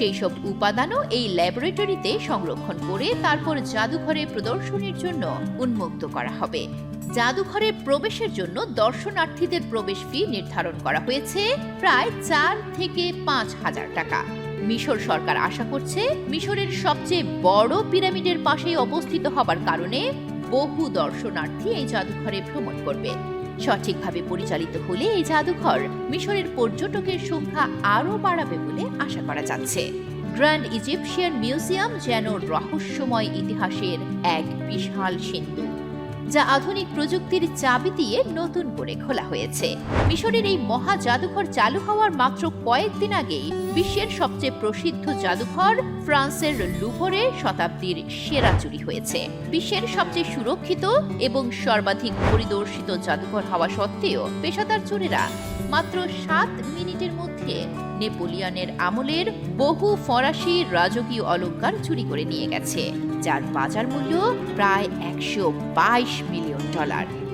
সেই সব উপাদানও এই ল্যাবরেটরিতে সংরক্ষণ করে তারপর জাদুঘরে প্রদর্শনীর জন্য উন্মুক্ত করা হবে। জাদুঘরে প্রবেশের জন্য দর্শনার্থীদের প্রবেশ ফি নির্ধারণ করা হয়েছে প্রায় চার থেকে পাঁচ হাজার টাকা। মিশর সরকার আশা করছে মিশরের সবচেয়ে বড় পিরামিডের পাশেই অবস্থিত হবার কারণে বহু দর্শনার্থী এই জাদুঘরে ভ্রমণ করবে। সঠিকভাবে পরিচালিত হলে এই জাদুঘর মিশরের পর্যটকের সংখ্যা আরও বাড়াবে বলে আশা করা যাচ্ছে। গ্র্যান্ড ইজিপশিয়ান মিউজিয়াম যেন রহস্যময় ইতিহাসের এক বিশাল সিন্ধু। যা আধুনিক প্রযুক্তির চাবি দিয়ে নতুন করে খোলা হয়েছে। মিশরের এই মহা জাদুঘর চালু হওয়ার মাত্র কয়েকদিন আগেই বিশ্বের সবচেয়ে প্রসিদ্ধ জাদুঘর ফ্রান্সের লুভরে শতাব্দীর সেরা চুরি হয়েছে। বিশ্বের সবচেয়ে সুরক্ষিত এবং সর্বাধিক পরিদর্শিত জাদুঘর হওয়া সত্ত্বেও পেশাদার চোরেরা মাত্র সাত মিনিটের মধ্যে নেপোলিয়নের আমলের বহু ফরাসি রাজকীয় অলংকার চুরি করে নিয়ে গেছে, যার বাজার মূল্য প্রায় একশো বাইশ মিলিয়ন ডলার।